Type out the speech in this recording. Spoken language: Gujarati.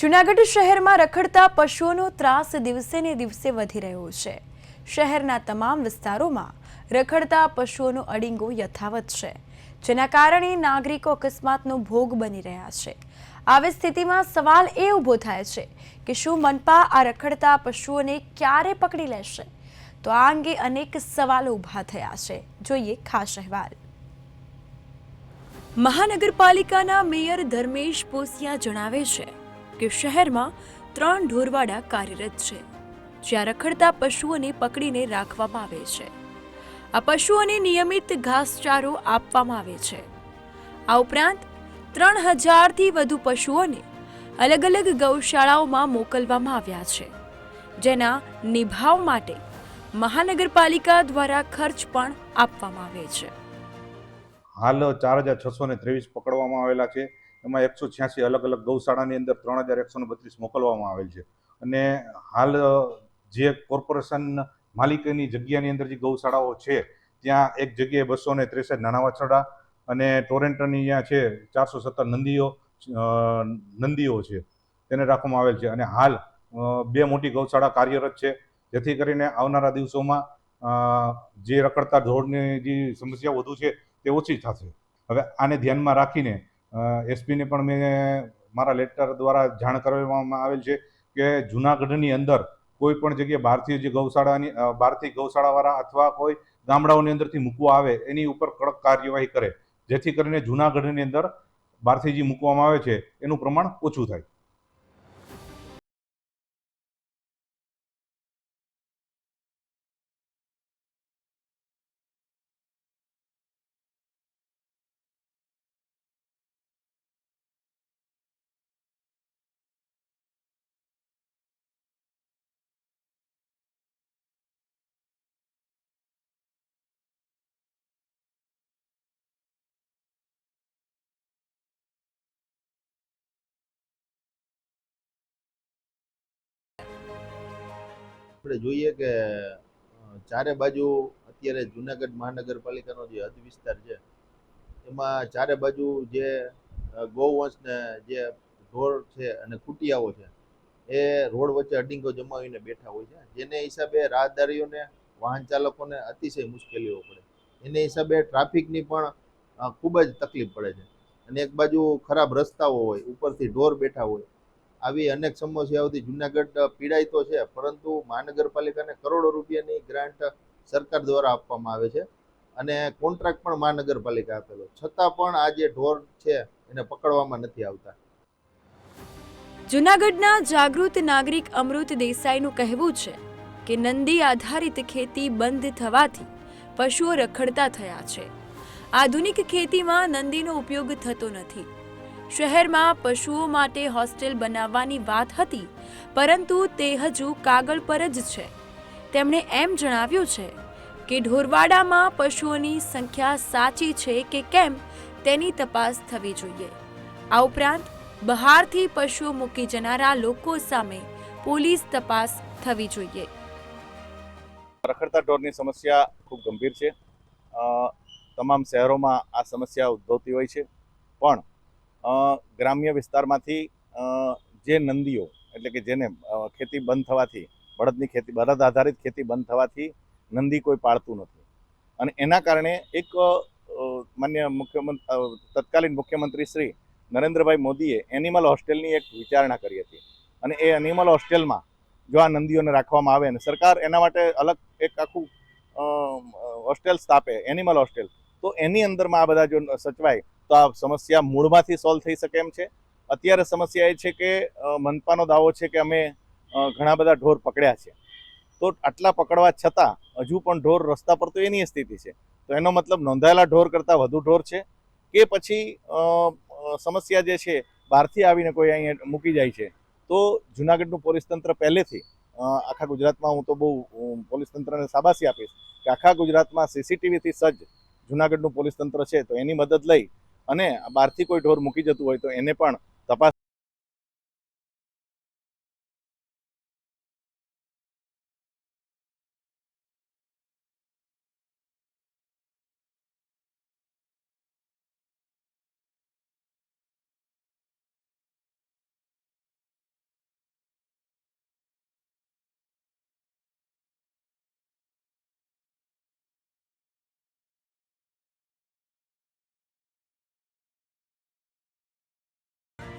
જૂનાગઢ શહેરમાં રખડતા પશુઓનો ત્રાસ દિવસે ને દિવસે વધી રહ્યો છે. શહેરના તમામ વિસ્તારોમાં રખડતા પશુઓનો અડીંગો યથાવત છે, જેના કારણે નાગરિકો અકસ્માતનો ભોગ બની રહ્યા છે. આવી સ્થિતિમાં સવાલ એ ઊભો થાય છે કે શું મનપા આ રખડતા પશુઓને ક્યારે પકડી લેશે? તો આ અંગે અનેક સવાલો ઊભા થયા છે. જોઈએ ખાસ અહેવાલ. મહાનગરપાલિકાના મેયર ધર્મેશ પોસિયા જણાવે છે કે શહેરમાં ત્રણ ઢોરવાડા કાર્યરત છે, જ્યાં રખડતા પશુઓને પકડીને રાખવામાં આવે છે. આ પશુઓને નિયમિત ઘાસચારો આપવામાં આવે છે. આ ઉપરાંત ત્રણ હજારથી વધુ પશુઓને અલગ અલગ ગૌશાળાઓમાં મોકલવામાં આવ્યા છે, જેના નિભાવ માટે મહાનગરપાલિકા દ્વારા ખર્ચ પણ આપવામાં આવે છે. હાલ ચાર હજાર છસો ને ત્રેવીસ પકડવામાં આવેલા છે. એમાં એકસો છ્યાસી અલગ અલગ ગૌશાળાની અંદર ત્રણ હજાર એકસો બત્રીસ મોકલવામાં આવેલ છે. અને હાલ જે કોર્પોરેશન માલિકની જગ્યાની અંદર જે ગૌશાળાઓ છે, ત્યાં એક જગ્યાએ બસો ને ત્રેસઠ નાના વાછરડા અને ટોરેન્ટની અહીંયા છે ચારસો સત્તર નંદીઓ નંદીઓ છે, તેને રાખવામાં આવેલ છે. અને હાલ બે મોટી ગૌશાળા કાર્યરત છે, જેથી કરીને આવનારા દિવસોમાં જે રખડતા ઢોરની જે સમસ્યા વધુ છે તે ઓછી થશે. હવે આને ધ્યાનમાં રાખીને એસપીને પણ મેં મારા લેટર દ્વારા જાણ કરવામાં આવેલ છે કે જુનાગઢની અંદર કોઈ પણ જગ્યાએ બહારથી જે ગૌશાળાની બહારથી ગૌશાળાવાળા અથવા કોઈ ગામડાઓની અંદરથી મૂકવા આવે, એની ઉપર કડક કાર્યવાહી કરે, જેથી કરીને જુનાગઢની અંદર બહારથી જે મૂકવામાં આવે છે, એનું પ્રમાણ ઓછું થાય. આપણે જોઈએ કે ચારે બાજુ અત્યારે જુનાગઢ મહાનગરપાલિકાનો જે હદ વિસ્તાર છે, એમાં ચારે બાજુ જે ગૌવંશને જે ઢોર છે અને કુટિયાઓ છે, એ રોડ વચ્ચે અડીંગો જમાવીને બેઠા હોય છે. જેને હિસાબે રાહદારીઓને, વાહન ચાલકોને અતિશય મુશ્કેલીઓ પડે. એને હિસાબે ટ્રાફિકની પણ ખૂબ જ તકલીફ પડે છે. અને એક બાજુ ખરાબ રસ્તાઓ હોય, ઉપરથી ઢોર બેઠા હોય આવી અનેક સમસ્યાઓથી જુનાગઢ પીડાય તો છે, પરંતુ મહાનગરપાલિકાને કરોડો રૂપિયાની ગ્રાન્ટ સરકાર દ્વારા આપવામાં આવે છે અને કોન્ટ્રાક્ટ પણ મહાનગરપાલિકા આપેલો. છતાં પણ આ જે ઢોર છે, એને પકડવામાં નથી આવતા. જૂનાગઢના જાગૃત નાગરિક અમૃત દેસાઈનું કહેવું છે કે નંદી આધારિત ખેતી બંધ થવાથી પશુઓ રખડતા થયા છે. આધુનિક ખેતીમાં નંદીનો ઉપયોગ થતો નથી. શહેરમાં પશુઓ માટે હોસ્ટેલ બનાવવાની વાત હતી, પરંતુ તે હજુ કાગળ પર જ છે. તેમણે એમ જણાવ્યું છે કે ઢોરવાડામાં પશુઓની સંખ્યા સાચી છે કે કેમ તેની તપાસ થવી જોઈએ. આ ઉપરાંત, બહારથી પશુઓ મૂકી જનારા લોકો સામે પોલીસ તપાસ થવી જોઈએ. રખડતા ઢોરની સમસ્યા ખૂબ ગંભીર છે. તમામ શહેરોમાં આ સમસ્યા ઉદ્ભવતી હોય છે. પણ ગ્રામ્ય વિસ્તારમાંથી જે નંદીઓ, એટલે કે જેને ખેતી બંધ થવાથી, બળદની ખેતી, બળદ આધારિત ખેતી બંધ થવાથી નંદી કોઈ પાળતું નથી. અને એના કારણે એક માન્ય મુખ્યમંત્રી તત્કાલીન મુખ્યમંત્રી શ્રી નરેન્દ્રભાઈ મોદીએ એનિમલ હોસ્ટેલની એક વિચારણા કરી હતી. અને એ એનિમલ હોસ્ટેલમાં જો આ નંદીઓને રાખવામાં આવે અને સરકાર એના માટે અલગ એક આખું હોસ્ટેલ સ્થાપે, એનિમલ હોસ્ટેલ, તો એની અંદરમાં આ બધા જો સચવાય તો આ સમસ્યા મૂળમાંથી સોલ્વ થઈ શકે એમ છે. અત્યારે સમસ્યા એ છે કે મનપાનો દાવો છે કે અમે ઘણા બધા ઢોર પકડ્યા છે. તો આટલા પકડવા છતાં હજુ પણ ઢોર રસ્તા પર તો એની સ્થિતિ છે. તો એનો મતલબ નોંધાયેલા ઢોર કરતાં વધુ ઢોર છે કે પછી સમસ્યા જે છે બહારથી આવીને કોઈ અહીંયા મૂકી જાય છે. તો જુનાગઢનું પોલીસ તંત્ર પહેલેથી આખા ગુજરાતમાં હું તો બહુ પોલીસ તંત્રને શાબાશી આપીશ કે આખા ગુજરાતમાં સીસીટીવીથી સજ્જ જુનાગઢનું પોલીસ તંત્ર છે. તો એની મદદ લઈ અને બહારથી કોઈ ઢોર મૂકી જતું હોય તો એને પણ તપાસ